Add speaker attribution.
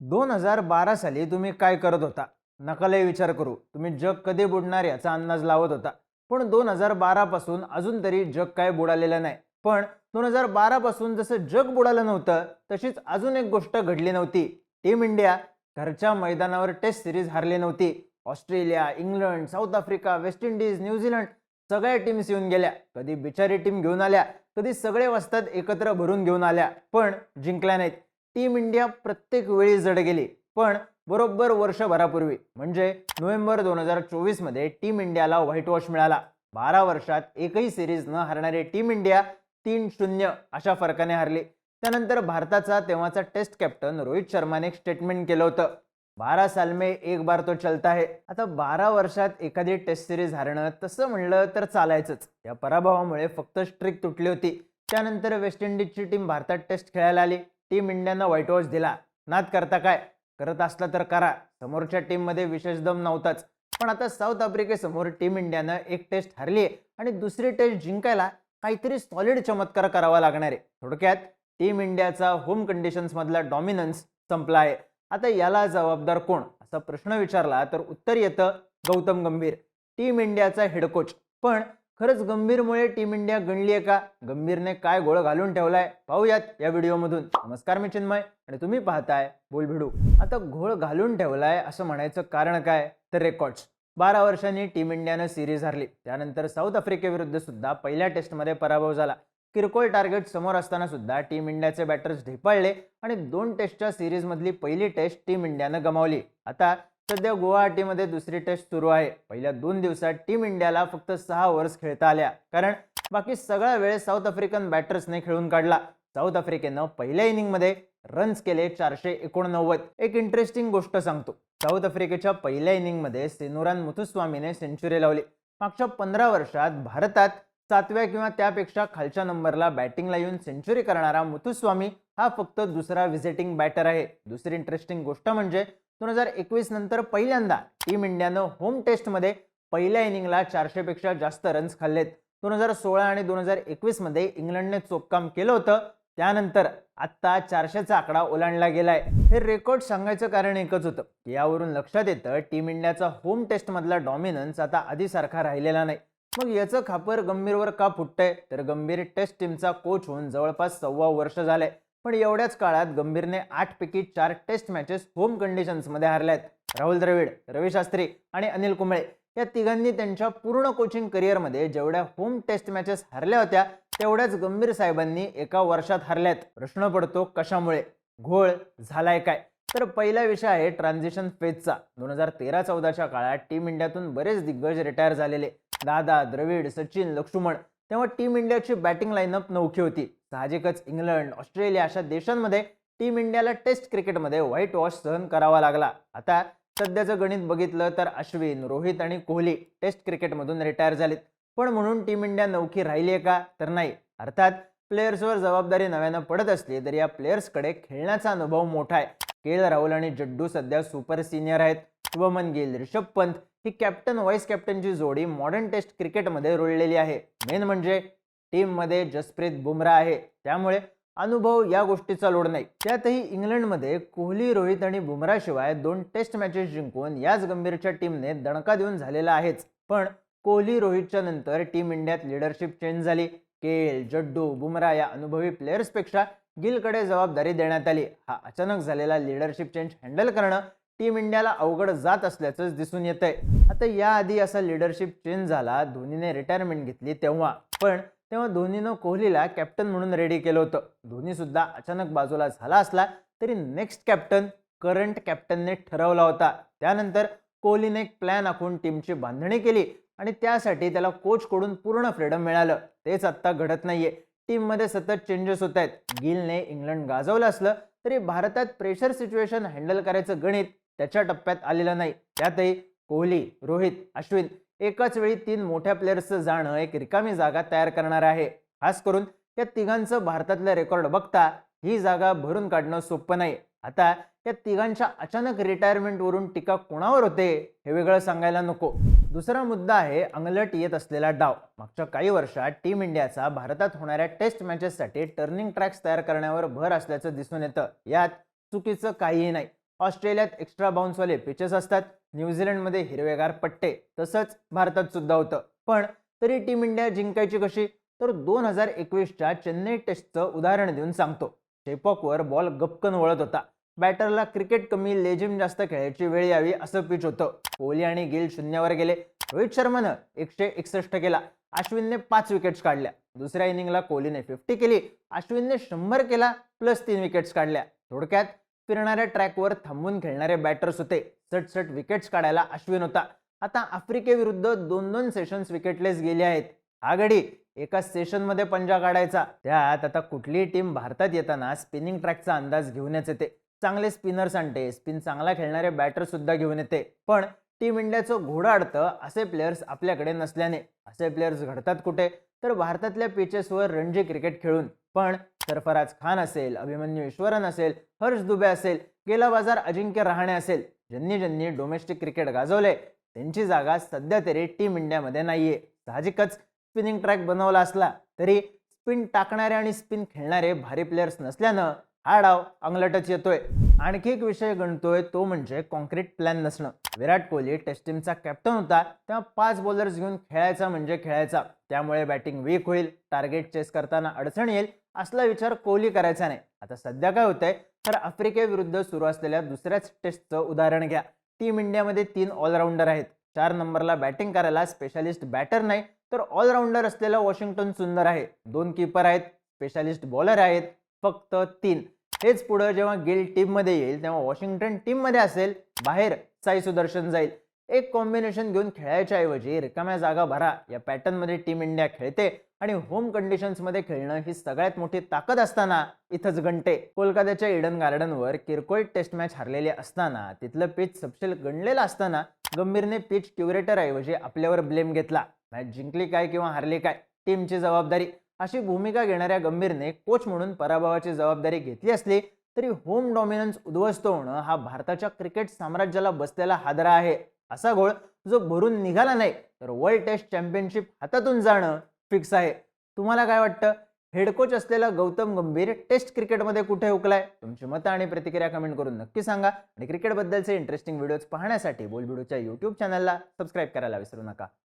Speaker 1: दोन हजार बारा साली तुम्ही काय करत होता? नकालाही विचार करू. तुम्ही जग कधी बुडणार याचा अंदाज लावत होता. पण दोन हजार बारा पासून अजून तरी जग काय बुडालेलं नाही. पण दोन हजार बारापासून जसं जग बुडालं नव्हतं तशीच अजून एक गोष्ट घडली नव्हती. टीम इंडिया घरच्या मैदानावर टेस्ट सिरीज हारली नव्हती. Australia England South Africa West Indies New Zealand सगळ्या टीम्स येऊन गेल्या. कधी बिचारी टीम घेऊन आल्या कधी सगळे वस्तात एकत्र भरून घेऊन आल्या. पण जिंकल्या नाहीत. टीम इंडिया प्रत्येक वेळी जड गेली. पण बरोबर वर्षभरापूर्वी म्हणजे नोव्हेंबर दोन हजार चोवीसमध्ये टीम इंडियाला व्हाईट वॉश मिळाला. बारा वर्षात एकही सिरीज न हरणारी टीम इंडिया तीन शून्य अशा फरकाने हरली. त्यानंतर भारताचा तेव्हाचा टेस्ट कॅप्टन रोहित शर्माने एक स्टेटमेंट केलं होतं. बारा साल में एक बार तो चलता है. आता बारा वर्षात एखादी टेस्ट सिरीज हारणं तसं म्हणलं तर चालायचंच. या पराभवामुळे फक्त स्ट्रिक तुटली होती. त्यानंतर वेस्ट इंडिजची टीम भारतात टेस्ट खेळायला आली. टीम इंडियानं व्हाईट वॉश दिला. नाद करता काय? करत असला तर करा. समोरच्या टीममध्ये विशेष दम नव्हताच. पण आता साऊथ आफ्रिकेसमोर टीम इंडियानं एक टेस्ट हरली आणि दुसरी टेस्ट जिंकायला काहीतरी सॉलिड चमत्कार करावा लागणार आहे. थोडक्यात टीम इंडियाचा होम कंडिशन्स मधला डॉमिनन्स संपला आहे. आता याला जबाबदार कोण? असा प्रश्न विचारला तर उत्तर येतं गौतम गंभीर. टीम इंडियाचा हेड कोच पण खरंच गंभीरमुळे टीम इंडिया गणली आहे का? गंभीरने काय गोळ घालून ठेवलाय? पाहूयात या व्हिडिओमधून. नमस्कार मी चिन्मय आणि तुम्ही पाहताय बोल भिडू आता घोळ घालून ठेवलाय असं म्हणायचं कारण काय? तर रेकॉर्ड्स बारा वर्षांनी टीम इंडियानं सिरीज हरली. त्यानंतर साऊथ आफ्रिकेविरुद्ध सुद्धा पहिल्या टेस्टमध्ये पराभव झाला. किरकोळ टार्गेट समोर असताना सुद्धा टीम इंडियाचे बॅटर्स ढेपाळले आणि दोन टेस्टच्या सिरीजमधली पहिली टेस्ट टीम इंडियानं गमावली. आता सध्या गुवाहाटीमध्ये दुसरी टेस्ट सुरू आहे. पहिल्या दोन दिवसात टीम इंडियाला फक्त सहा ओव्हर्स खेळता आल्या. कारण बाकी सगळा वेळ साऊथ आफ्रिकन बॅटर्सने खेळून काढला. साऊथ आफ्रिकेनं पहिल्या इनिंगमध्ये रन्स केले चारशे एकोणनव्वद. एक इंटरेस्टिंग गोष्ट सांगतो. साऊथ आफ्रिकेच्या पहिल्या इनिंगमध्ये सेनुरान मुथुस्वामीने सेंचुरी लावली. मागच्या पंधरा वर्षात भारतात सातव्या किंवा त्यापेक्षा खालच्या नंबरला बॅटिंगला येऊन सेंचुरी करणारा मुथुस्वामी हा फक्त दुसरा व्हिजिटिंग बॅटर आहे. दुसरी इंटरेस्टिंग गोष्ट म्हणजे दोन हजार एकवीस नंतर पहिल्यांदा टीम इंडियानं होम टेस्टमध्ये पहिल्या इनिंगला चारशेपेक्षा जास्त रन्स खाल्लेत. दोन हजार सोळा आणि दोन हजार एकवीसमध्ये इंग्लंडने चोपकाम केलं होतं. त्यानंतर आत्ता चारशेचा आकडा ओलांडला गेलाय. हे रेकॉर्ड सांगायचं कारण एकच होतं यावरून लक्षात येतं टीम इंडियाचा होम टेस्टमधला डॉमिनन्स आता आधीसारखा राहिलेला नाही. मग याचं खापर गंभीरवर का फुटतंय? तर गंभीर टेस्ट टीमचा कोच होऊन जवळपास सव्वा वर्ष झालंय. पण एवढ्याच काळात गंभीरने आठपैकी चार टेस्ट मॅचेस होम कंडिशन्समध्ये हारल्यात. राहुल द्रविड रवी शास्त्री आणि अनिल कुंबळे या तिघांनी त्यांच्या पूर्ण कोचिंग करिअरमध्ये जेवढ्या होम टेस्ट मॅचेस हरल्या होत्या तेवढ्याच गंभीर साहेबांनी एका वर्षात हरल्यात. प्रश्न पडतो कशामुळे? घोळ झालाय काय? तर पहिला विषय आहे ट्रान्झिशन फेजचा दोन हजार तेरा चौदाच्या काळात टीम इंडियातून बरेच दिग्गज रिटायर झालेले. दादा द्रविड सचिन लक्ष्मण तेव्हा टीम इंडियाची बॅटिंग लाईनअप नौखी होती. साहजिकच इंग्लंड ऑस्ट्रेलिया अशा देशांमध्ये टीम इंडियाला टेस्ट क्रिकेटमध्ये व्हाईट वॉश सहन करावा लागला. आता सध्याचं गणित बघितलं तर अश्विन रोहित आणि कोहली टेस्ट क्रिकेटमधून रिटायर झालेत. पण म्हणून टीम इंडिया नौखी राहिली आहे का? तर नाही. अर्थात प्लेयर्सवर जबाबदारी नव्यानं पडत असली तरी या प्लेयर्सकडे खेळण्याचा अनुभव मोठा आहे. के एल राहुल आणि जड्डू सध्या सुपर सिनियर आहेत. शुभमन गिल रिषभ पंत ही कॅप्टन व्हाईस कॅप्टनची जोडी मॉडर्न टेस्ट क्रिकेटमध्ये रुळलेली आहे. मेन म्हणजे टीममध्ये जसप्रीत बुमरा आहे. त्यामुळे अनुभव या गोष्टीचा लोड नाही. त्यातही इंग्लंडमध्ये कोहली रोहित आणि बुमराशिवाय दोन टेस्ट मॅचेस जिंकून याच गंभीरच्या टीमने दणका देऊन झालेला आहेच. पण कोहली रोहितच्या नंतर टीम इंडियात लिडरशिप चेंज झाली. केल जड्डू बुमरा या अनुभवी प्लेयर्सपेक्षा गिलकडे जबाबदारी देण्यात आली. हा अचानक झालेला लिडरशिप चेंज हँडल करणं टीम इंडियाला अवघड जात असल्याचंच दिसून येतंय. आता याआधी असा लिडरशिप चेंज झाला धोनीने रिटायरमेंट घेतली तेव्हा. पण तेव्हा धोनीनं कोहलीला कॅप्टन म्हणून रेडी केलं होतं. धोनीसुद्धा अचानक बाजूला झाला असला तरी नेक्स्ट कॅप्टन करंट कॅप्टनने ठरवला होता. त्यानंतर कोहलीने एक प्लॅन आखून टीमची बांधणी केली आणि त्यासाठी त्याला कोचकडून पूर्ण फ्रीडम मिळालं. तेच आत्ता घडत नाहीये. टीममध्ये सतत चेंजेस होत आहेत. गिलने इंग्लंड गाजवलं असलं तरी भारतात प्रेशर सिच्युएशन हँडल करायचं गणित त्याच्या टप्प्यात आलेलं नाही. त्यातही कोहली रोहित अश्विन एकाच वेळी तीन मोठ्या प्लेयर्सचं जाणं एक रिकामी जागा तयार करणार आहे. खास करून या तिघांचं भारतातलं रेकॉर्ड बघता ही जागा भरून काढणं सोपं नाही. आता या तिघांच्या अचानक रिटायरमेंटवरून टीका कोणावर होते हे वेगळं सांगायला नको. दुसरा मुद्दा आहे अंगलट येत असलेला डाव. मागच्या काही वर्षात टीम इंडियाचा भारतात होणाऱ्या टेस्ट मॅचेससाठी टर्निंग ट्रॅक्स तयार करण्यावर भर असल्याचं दिसून येतं. यात चुकीचं काहीही नाही. ऑस्ट्रेलियात एक्स्ट्रा बाउन्सवाले पिचेस असतात. न्यूझीलंडमध्ये हिरवेगार पट्टे तसंच भारतात सुद्धा होतं. पण तरी टीम इंडिया जिंकायची कशी? तर दोन हजार एकवीसच्या चेन्नई टेस्टचं उदाहरण देऊन सांगतो. चेपॉकवर बॉल गपकन वळत होता. बॅटरला क्रिकेट कमी लेजिम जास्त खेळायची वेळ यावी असं पिच होतं. कोहली आणि गिल शून्यावर गेले. रोहित शर्मानं एकशे एकसष्ट केला. अश्विनने पाच विकेट्स काढल्या. दुसऱ्या इनिंगला कोहलीने फिफ्टी केली. अश्विनने शंभर केला प्लस तीन विकेट्स काढल्या. थोडक्यात फिरणाऱ्या ट्रॅकवर थांबून खेळणारे बॅटर्स होते. सटसट विकेट्स काढायला अश्विन होता. आता आफ्रिकेविरुद्ध दोन दोन सेशन्स विकेटलेस गेले आहेत. हा गडी एका सेशनमध्ये पंजा काढायचा. त्यात आता कुठलीही टीम भारतात येताना स्पिनिंग ट्रॅकचा अंदाज घेऊनच येते चांगले स्पिनर्स आणते. स्पिन चांगला खेळणारे बॅटर सुद्धा घेऊन येते. पण टीम इंडियाचं घोडं अडतं असे प्लेयर्स आपल्याकडे नसल्याने असे प्लेयर्स घडतात कुठे? तर भारतातल्या पिचेसवर रणजी क्रिकेट खेळून. पण सरफराज खान असेल अभिमन्यू ईश्वरन असेल हर्ष दुबे असेल गेला बाजार अजिंक्य रहाणे असेल ज्यांनी ज्यांनी डोमेस्टिक क्रिकेट गाजवले त्यांची जागा सध्या तरी टीम इंडियामध्ये नाहीये. साहजिकच स्पिनिंग ट्रॅक बनवला असला तरी स्पिन टाकणारे आणि स्पिन खेळणारे भारी प्लेयर्स नसल्यानं हा डाव अंगलटच येतोय. आणखी एक विषय गणतोय तो म्हणजे कॉन्क्रीट प्लॅन नसणं. विराट कोहली टेस्ट टीमचा कॅप्टन होता तेव्हा पाच बॉलर्स घेऊन खेळायचा म्हणजे खेळायचा. त्यामुळे बॅटिंग वीक होईल टार्गेट चेस करताना अडचण येईल असला विचार कोहली करायचा नाही. आता सध्या काय होतंय तर आफ्रिकेविरुद्ध सुरू असलेल्या दुसऱ्याच टेस्टचं उदाहरण घ्या. टीम इंडियामध्ये तीन ऑलराऊंडर आहेत. चार नंबरला बॅटिंग करायला स्पेशालिस्ट बॅटर नाही तर ऑलराऊंडर असलेला वॉशिंग्टन सुंदर आहे. दोन कीपर आहेत स्पेशालिस्ट बॉलर आहेत फक्त तीन. हेच पुढं जेव्हा गिल टीममध्ये येईल तेव्हा वॉशिंग्टन टीममध्ये असेल बाहेर साई सुदर्शन जाईल. एक कॉम्बिनेशन घेऊन खेळायच्या ऐवजी रिकाम्या जागा भरा. या पॅटर्नमध्ये टीम इंडिया खेळते आणि होम कंडिशन्समध्ये खेळणं ही सगळ्यात मोठी ताकद असताना इथंच गणते कोलकात्याच्या इडन गार्डनवर किरकोळ टेस्ट मॅच हरलेली असताना तिथलं पिच सपशेल गणलेलं असताना गंभीरने पिच क्युरेटरऐवजी आपल्यावर ब्लेम घेतला. मॅच जिंकली काय किंवा हारली काय? टीमची जबाबदारी. अशी भूमिका घेणाऱ्या गंभीरने कोच म्हणून पराभवाची जबाबदारी घेतली असली तरी होम डॉमिनन्स उद्ध्वस्त होणं हा भारताच्या क्रिकेट साम्राज्याला बसलेला हादरा आहे. असा गोळ जो भरून निघाला नाही तर वर्ल्ड टेस्ट चॅम्पियनशिप हातातून जाणं फिक्स आहे. तुम्हाला काय वाटतं? हेड कोच असलेला गौतम गंभीर टेस्ट क्रिकेटमध्ये कुठे हुकलाय? तुमची मतं आणि प्रतिक्रिया कमेंट करून नक्की सांगा. आणि क्रिकेटबद्दलचे इंटरेस्टिंग व्हिडिओज पाहण्यासाठी बोलबिडूच्या यूट्यूब चॅनलला सबस्क्राईब करायला विसरू नका.